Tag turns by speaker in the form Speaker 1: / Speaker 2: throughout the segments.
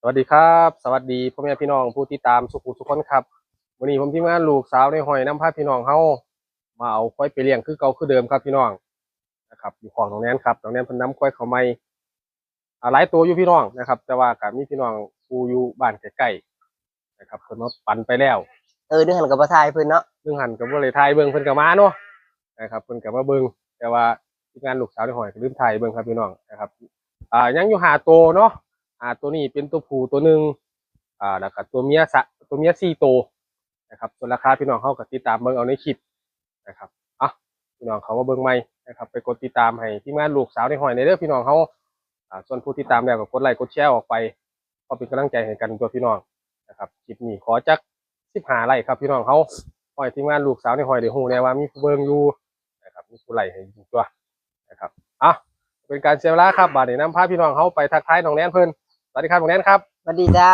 Speaker 1: สวัสดีครับ สวัสดีพ่อแม่พี่น้องผู้ที่ตามสุขุมสุขคนครับวันนี้ผมทีมงานลูกสาวในหอยน้ำพาพี่น้องเฮามาเอาควายไปเลี้ยงคือเก่าคือเดิมครับพี่น้องนะครับอยู่ของตรงนี้นครับตรงนี้นเพิ่นน้ำควายเขาไม่อ่าหลายตัวอยู่พี่น้องนะครับ แต่ว่ากับมีพี่น้องผู้อยู่บ้านใกล้ๆนะครับเพิ่นมาปั่นไปแล้ว
Speaker 2: เออนึกหันกับประทายเพิ่นเนาะ
Speaker 1: ซึ่งหันกับว่าเลยทายเบิ่งเพิ่นก็มาเนาะนะครับเพิ่นก็มาเบิ่งแต่ว่าทีมงานลูกสาวในหอยก็ลืมถ่ายเบิ่งครับพี่น้องนะครับอ่ายังอยู่หาตัวเนาะ อ่าตัวนี้เป็นตัวผู้ตัวหนึ่งอ่าแล้วก็ตัวเมียสะตัวเมียสี่ตัวนะครับส่วนราคาพี่น้องเขาก็ติดตามเบิ่งเอาในคลิปนะครับอะพี่น้องเขามาเบิ่งใหม่นะครับไปกดติดตามให้ทีมงานลูกสาวในหอยในเด้อพี่น้องเขาอ่าส่วนผู้ติดตามแล้วก็กดไลค์กดแชร์ออกไปก็เป็นกำลังใจให้กันตัวพี่น้องนะครับคลิปนี้ขอจักสิบหาไลค์ครับพี่น้องเขาหอยทีมงานลูกสาวในหอยเดี๋ยวหูแน่ว่ามีเบิงอยู่นะครับมีผู้ไหลให้ตัวนะครับอะเป็นการเสียเวลาครับบาดนี้นำพาพี่น้องเขาไปทักทายน้องแนนเพิ่น สวัสดีครับน้องแนนครับ
Speaker 2: สวัสดีจ้า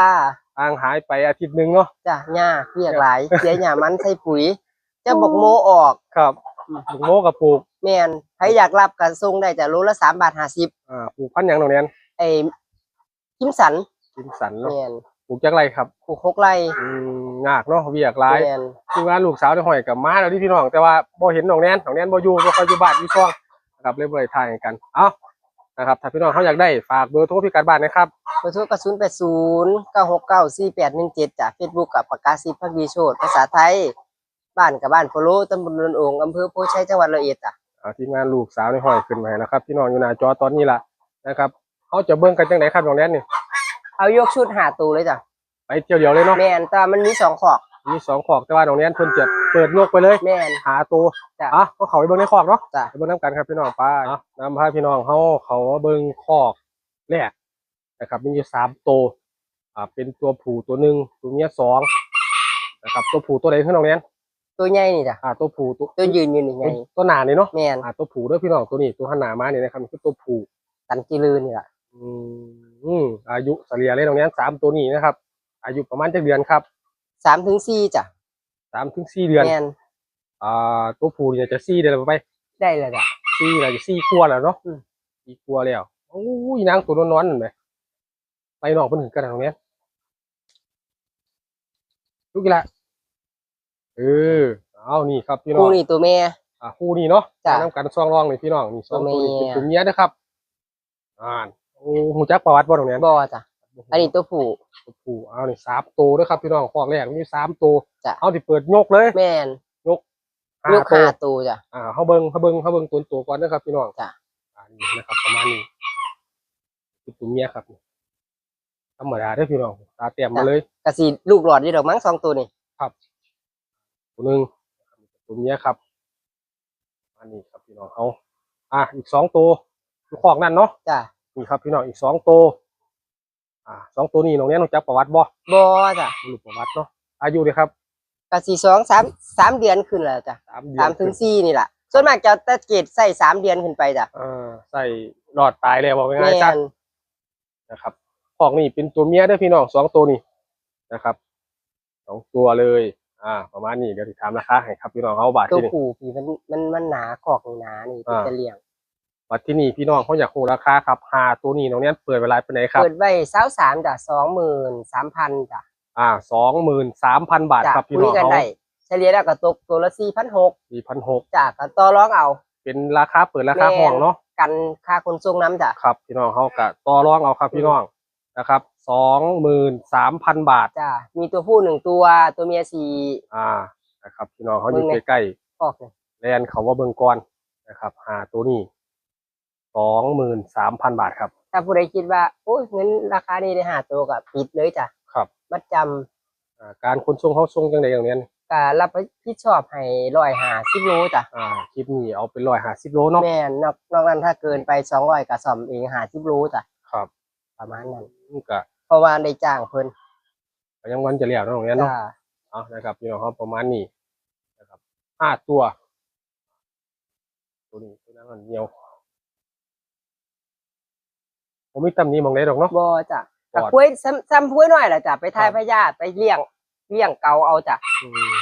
Speaker 1: ทางหายไปอาทิตย์หนึ่งเนาะ
Speaker 2: จ้าหญ้าเรียกหลายเสียหญ้ามันใส่ปุ๋ยเจะบอกโมออก
Speaker 1: ครับลูกโมกับปลูก
Speaker 2: แม่นใครอยากรับก็ส่งได้จ้ะโลละ3บาท50
Speaker 1: อ่าปลูกพันธุ์หยังน้องแนน
Speaker 2: ไอ้คิมสัน
Speaker 1: กินสันเนาะ
Speaker 2: แม่น
Speaker 1: ปลูกจักไรครับ
Speaker 2: ปลูกหกไร่
Speaker 1: อืมยากเนาะเวียกหลาย
Speaker 2: แม่น
Speaker 1: ทีมงานลูกสาวในหอยกับมาแล้วที่พี่น้องแต่ว่าบ่เห็นน้องแนนน้องแนนบ่อยู่บ่ค่อยอยู่บ้านอยู่ช่วงนะครับเลยบ่ได้ถ่ายให้กันเอ้า นะครับถ้าพี่น้องเขาอยากได้ฝากเบอร์โทรพี่การบ้านนะครับ
Speaker 2: เบอร์โทรก็080 969 4817จ้ะ Facebook กับปากกาซิพักดีโชตภาษาไทย บ้านกับบ้านโพโลตำบลนนโองอำเภอโพชัยจังหวัดร้อยเอ็ดจ้ะ
Speaker 1: อ่าทีมงานลูกสาวในห้อยขึ้นมาให้นะครับพี่น้องอยู่หน้าจอตอนนี้ละนะครับเขาจะเบิ่งกันจังไหนครับน้องแนนนี่
Speaker 2: เอายกชุดหาตูเลยจ้ะ
Speaker 1: ไปเที่ยวเดียวเลยเนาะ
Speaker 2: แม่นแต่ว่ามันมีสองขอก
Speaker 1: มีสองขอกแต่ว่าน้องแนนเพิ่นจะเปิดโลกไปเลย
Speaker 2: แม่น
Speaker 1: หาตัว
Speaker 2: จ้ะ
Speaker 1: อะก็เขาไปเบิ่งในขอกเนาะ
Speaker 2: จ้ะ
Speaker 1: ไปเบิ่งน้ำกันครับพี่น้องไป้าเนาะนำพาพี่น้องเขาเขามาเบิ่งขอกแรกนะครับ มีอยู่สามตัวอ่าเป็นตัวผู้ตัวหนึ่งตัวเมียสองนะครับตัวผู้ตัวใดขึ้นน้องแนน
Speaker 2: ตัวใหญ่นี่จ้ะ
Speaker 1: อ่าตัวผู้ตัว
Speaker 2: ตัวยืนอยู่นี่ไง
Speaker 1: ตัวหนานี่เนาะ
Speaker 2: แม่น
Speaker 1: อ่าตัวผู้เด้วยพี่น้องตัวนี้ตัวหันหน้ามาเนี่ยนะครับคือตัวผู้
Speaker 2: ตันจิลือนี่แหละ
Speaker 1: อืมอืมอายุเฉลี่ยเลยตรงนี้สามตัวนี้นะครับ อายุประมาณจักเดือนครับ
Speaker 2: สามถึงสี่จ้ะ
Speaker 1: สามถึงสี่เดือน
Speaker 2: แม่น
Speaker 1: อ่าตัวผู้เนี่ยจะสี่เดือนไป
Speaker 2: ได้เลยจ้ะ
Speaker 1: สี่เราจะสี่กัวาแล้วเนาะ
Speaker 2: อืม
Speaker 1: สี่กัวาแล้วโอ้ยนางตัวนอนๆเห็นไหมไปนอกเพิ่นถึงกันตรงนี้ลูกกี่ละเออเอานี่ครับพี่น้อ
Speaker 2: คู่
Speaker 1: ง
Speaker 2: นี่ตัวแม่
Speaker 1: อ่าคู่นี้เนาะ
Speaker 2: จ้ะ
Speaker 1: น้ำกันซองรองนี่พี่น้องนี่ซองตัวนี้
Speaker 2: ตัวแม่
Speaker 1: เป็นตัวเมียนะครับอ่าโอ้หูจักประวัติบ่ตรงนี้
Speaker 2: บอจ้ะ อันนี้ตัวผู้
Speaker 1: ตัวผู้เอานี่สามตัวด้วยครับพี่น้องขอกแรกมีสามตัว
Speaker 2: จ้ะ
Speaker 1: เอาที่เปิดยกเลย
Speaker 2: แม่น
Speaker 1: ห้า
Speaker 2: ลูก
Speaker 1: ตัว
Speaker 2: หาตัวจ้ะ
Speaker 1: อ่าเขาเบิ้งเขาเบิ้งเขาเบิ้งตัวตัวก่อนนะครับพี่น้อง
Speaker 2: จ้ะ
Speaker 1: อ่านี่นะครับประมาณนี้คือตัวเมียครับธรรมดาเด้อพี่น้องตาเตรียมมาเลย
Speaker 2: กะสีลูกหลอดนี่ดอกมั้งสองตัวนี่
Speaker 1: ตัวหนึ่งตัวเมียครับ อันนี้ครับพี่น้องเขาอะอีกสองตัวลูกขอกนั่นเนาะ
Speaker 2: จ้ะ
Speaker 1: นี่ครับพี่น้องอีกสองตัว อ่าสองตัวนี้น้องเนี้ยน้องจักประวัติบ่
Speaker 2: บอจ้ะ
Speaker 1: ไม่รู้ประวัติเนาะอายุเลยครับ
Speaker 2: กะสีสองสามสามเดือนขึ้นแล้วจ้ะ
Speaker 1: สามเดือน
Speaker 2: สามถึงสี่นี่แหละส่วนมากจะตะเกตใส่สามเดือนขึ้นไปจ้ะ
Speaker 1: อ่าใส่หลอดตายเลยบอก
Speaker 2: แม่
Speaker 1: ง่ายๆจ้ะ
Speaker 2: น
Speaker 1: นะครับของนี่เป็นตัวเมียเด้อพี่น้องสองตัวนี่นะครับสองตัวเลย อ่า ประมาณนี้เดี๋ยวติดตามราคาให้ครับพี่น้องเขาบาท
Speaker 2: ตัว
Speaker 1: ที่นี่
Speaker 2: ผู้พี่มันมันมันหนาขอกนี่หนานี่เป็น
Speaker 1: อ่า
Speaker 2: จะเลี้ยง
Speaker 1: บาทที่นี่พี่น้องเขาอยากรู้ราคาครับหาตัวนี้น้องเนี้ยเปิดเวลาเป็นไหนครับ
Speaker 2: เปิดไว้สาวสามจ้ะสองหมื่นสามพันจ้ะ
Speaker 1: อ่าสองหมื่นสามพันบาท
Speaker 2: จ้ะ
Speaker 1: ครับพี่
Speaker 2: คุ
Speaker 1: น้
Speaker 2: ย
Speaker 1: อง
Speaker 2: กัน
Speaker 1: เขา
Speaker 2: ได้เฉลี่ยแล้วก็ตกตัวละสี่พันหก
Speaker 1: สี่พันหก
Speaker 2: จ้ะก็ต่อร้องเอา
Speaker 1: เป็นราคาเปิดราคา
Speaker 2: แม่น
Speaker 1: ห้องเนาะ
Speaker 2: กันค่าขนส่งน้ำจ้ะ
Speaker 1: ครับพี่น้องเขากะต่อรองเอาครับพี่น้องนะครับสองหมื่นสามพันบาท
Speaker 2: จ้ะมีตัวผู้หนึ่งตัวตัวเมียสี่
Speaker 1: อ่านะครับพี่น้องเขาอยู่
Speaker 2: เบิ่งไหม
Speaker 1: ใกล้
Speaker 2: ขอกนี่
Speaker 1: ๆแลนเขาว่าเบิงกอนนะครับหาตัวนี้ สองหมื่นสามพันบาทครับ
Speaker 2: ถ้าผู้ใดคิดว่าโอ้ยเงินราคานี้ได้หาตัวกับปิดเลยจ้ะ
Speaker 1: ครับ
Speaker 2: มัดจ
Speaker 1: อ่าการขนส่งเขาส่งจังไดอย่างเนี้ยำ
Speaker 2: ก็รับผิดชอบให้ร้อยหาสิบโลจ้ะ
Speaker 1: อ่าคลิปนี้เอาเป็นร้อยห้าสิบโลเนาะ
Speaker 2: แม่นนอกนอกนั้นถ้าเกินไปสองร้อยก็ซ่อมเองหาสิบโลจ้ะ
Speaker 1: ครับ
Speaker 2: ประมาณนั้น
Speaker 1: นี่ก็
Speaker 2: เพราะว่าได้จ้างเพิ่น
Speaker 1: ก็ยังวันจะเลี้ยวเนาะตรงเนี้ยเนาะ
Speaker 2: จ้ะ
Speaker 1: เอานะครับพี่น้องเขาประมาณนี้นะครับห้าตัว ตัวนี้ตัวนั้นมันเหนียว ผมมีตำหนี้มองได้ดอกเนาะ
Speaker 2: บ่จ้ะ
Speaker 1: ปล
Speaker 2: ก็
Speaker 1: อด
Speaker 2: คุยซ้ำซ้ำคุยหน่อยล่ะจ้ะไปทาย
Speaker 1: ครับ
Speaker 2: พยาธิไปเลี้ยงเลี้ยงเกาเอาจ้ะ
Speaker 1: อืม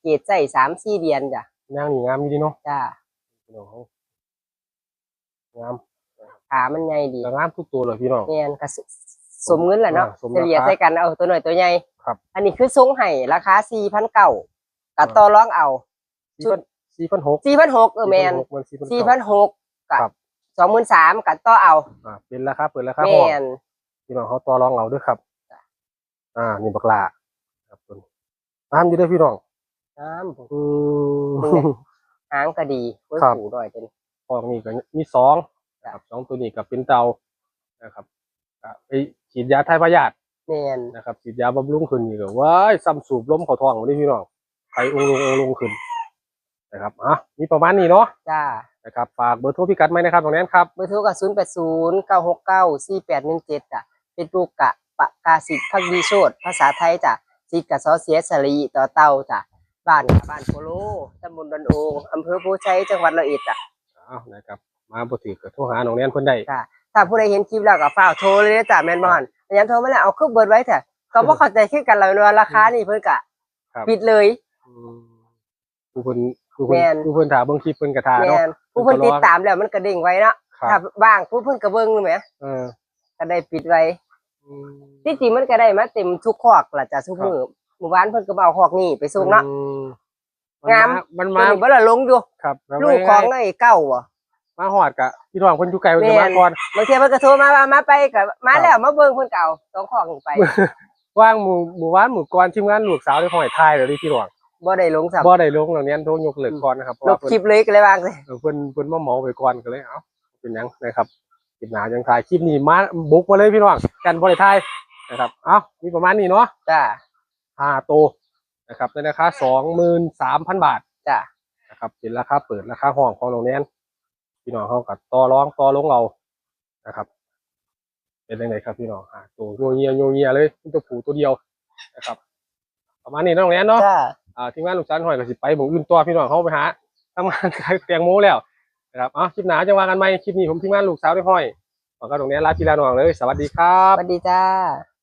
Speaker 2: เกรดใส่สามสี่เดือนจ้ะ
Speaker 1: นางนี่งามอยู่ดีเนาะ
Speaker 2: จ้ะ
Speaker 1: พี่น้องเขางาม
Speaker 2: ขามันใหญ่ดี
Speaker 1: แต่งามทุกตัวเลยพี่น้อง
Speaker 2: แม่นก็สสมเงินแหละเนาะ
Speaker 1: อ่าสม
Speaker 2: เฉลี่ย
Speaker 1: ราคา
Speaker 2: ใส่กันเอาตัวหน่อยตัวใหญ่
Speaker 1: ครับ
Speaker 2: อันนี้คือทรงไห้ราคาสี่พันเก้ากับต่อรองเอา ชุด
Speaker 1: สี่พันหก
Speaker 2: สี่พันหกเออแมน
Speaker 1: มันสี่พัน
Speaker 2: สี่พันหกกับ
Speaker 1: ครับ
Speaker 2: สองหมื่นสามกับต่อเอา
Speaker 1: อ่าเป็นราคาเปิดราคา
Speaker 2: แม
Speaker 1: ห้อง
Speaker 2: น
Speaker 1: พี่น้องเขาต่อรองเอาด้วยครับ อ่านี่บักลาครับตัวนี้ตามอยู่ด้วยพี่น้อง
Speaker 2: น้ำ
Speaker 1: อืม
Speaker 2: ดูเนี่ยหางก็ดีไว้
Speaker 1: ครับ
Speaker 2: ผูด้วยเป็น
Speaker 1: ฟองนี่ก็มีสองนะครับสองตัวนี้ก็เป็นเตานะครับอะไปฉีดยาทายพยาธิ
Speaker 2: แมน
Speaker 1: นะครับฉีดยาบำรุงขึ้นนี่ก็ว้ายซ้ำสูบล้มเขาท้องมาดิพี่น้องไปองค์ลงองค์ลงขึ้นนะครับอะมีประมาณนี้เนาะ
Speaker 2: จ้า
Speaker 1: นะครับฝากเบอร์โทรพี่กัดไหมนะครับตรงนี้นครับ
Speaker 2: เบอร์โทรกับศูนย์แปดศูนย์เก้าหกเก้าสี่แปดหนึ่งเจ็ดจ้ะเฟซบุ๊กกะปากกาสิทธิ์พักดีโชดภาษาไทยจ้ะสิทธิ์กับซอเสียสลีต่อเต่าจ้ะบ้านกับบ้านโพโลตำบลดอนโองอำเภอโพชัยจังหวัดร้อยเอ็ดจ้ะ
Speaker 1: อ้าวนะครับมาบ่ถือก็โทรหาน้องแนนเพิ่นได้
Speaker 2: ถ้าผู้ใดเห็นคลิปแล้วก็ฝ้ากโทรเลยนะจ้ะแมนบอลพยายามโทรมาแล้วเอาเครื่องเบิร์ดไว้เถอะก็บ่เข้าใจคือกันเลยว่าราคานี่เพิ่นกะ
Speaker 1: ครับ
Speaker 2: ปิดเลย
Speaker 1: อืมผู้เพิ่น ผู้เพิ่น
Speaker 2: แม่น
Speaker 1: ผู้เพิ่นถามเบิ่งคลิปเพิ่นก็ท่า
Speaker 2: แม
Speaker 1: เนาะ
Speaker 2: นผู้เพิ่นติดตามแล้วมันก็เด้งไว้เนาะ
Speaker 1: ครั
Speaker 2: ถ้า
Speaker 1: บ
Speaker 2: ว่างผู้เพิ่นก็เบิ่งแหม
Speaker 1: เออ
Speaker 2: ก็ได้ปิดไว้
Speaker 1: อืม
Speaker 2: ที่จริงมันก็ได้มาเต็มทุกคอกล่ะจ้ะทุกมื้อหมู่บ้านเพิ่นก็มาเอาคอกนี่ไปส่งเนาะ
Speaker 1: อืม
Speaker 2: งาม
Speaker 1: มัน
Speaker 2: ตัว
Speaker 1: มา
Speaker 2: นี้บ่ละลงอยู่
Speaker 1: ครับแล้ว
Speaker 2: ลูกของไอ้เก้าบ่
Speaker 1: มาหอดกะพี่น้องเพิ่นอยู่ไกลเพิ่นจะ
Speaker 2: แม่
Speaker 1: มาน ก่อน
Speaker 2: บางเทีมันก็โทรมาว่ามาไปก็มาแล้วมาเบิ่งเพิ่นเก่าสองของนี่ไป
Speaker 1: ว่างหมู่หมู่บ้านหมู่ก่อนทีมงานลูกสาวได้ห้อยทายเดี๋ยวนี้พี่น้อง
Speaker 2: บ่ได้ลงสับ
Speaker 1: บ่ได้ลงตรงนี้โทรยกเลิกก่อนนะครับเพราะ
Speaker 2: ล
Speaker 1: ว่า
Speaker 2: บ
Speaker 1: เพิ่น
Speaker 2: คลิปเลยก็เลยวางเลย
Speaker 1: เออเพิ่นเพิ่นมาเหมาไปก่อนก็เลยเอ้าเป็นหยังนะครับคลิปหน้ายังถ่ายคลิปนี้มาบุกมาเลยพี่น้องกันบ่ได้ถ่ายนะครับเอ้ามีประมาณนี้เนาะ
Speaker 2: จ้า
Speaker 1: ห้าโตวนะครับในราคา23,000บาท
Speaker 2: จ้า
Speaker 1: นะครับเป็นราคาเปิดราคาห้องของโรงแรมพี่น้องเขากับต่อร้องต่อลงเรานะครับเป็นยังไงครับพี่น้องหาตัวโยเงียโยเงียเลยเป็นตัวผูตัวเดียวนะครับ ประมาณนี้เนาะโรงแรมเนาะ
Speaker 2: จ้า
Speaker 1: อ่าทีมงานลูกชานหอยกับสิไปผมู่อื่นตัวพี่น้องเขาไปหาทำงานขายเตงโมแล้วนะครับอ๋อคลิปหนาจะว่ากันไหมคลิปนี้ผมทีมงานลูกสาวได้ห้อยขอกระตรงนี้ลาพี่ลาน้องเลย สวัสดีครับ ส
Speaker 2: วัสดีจ้า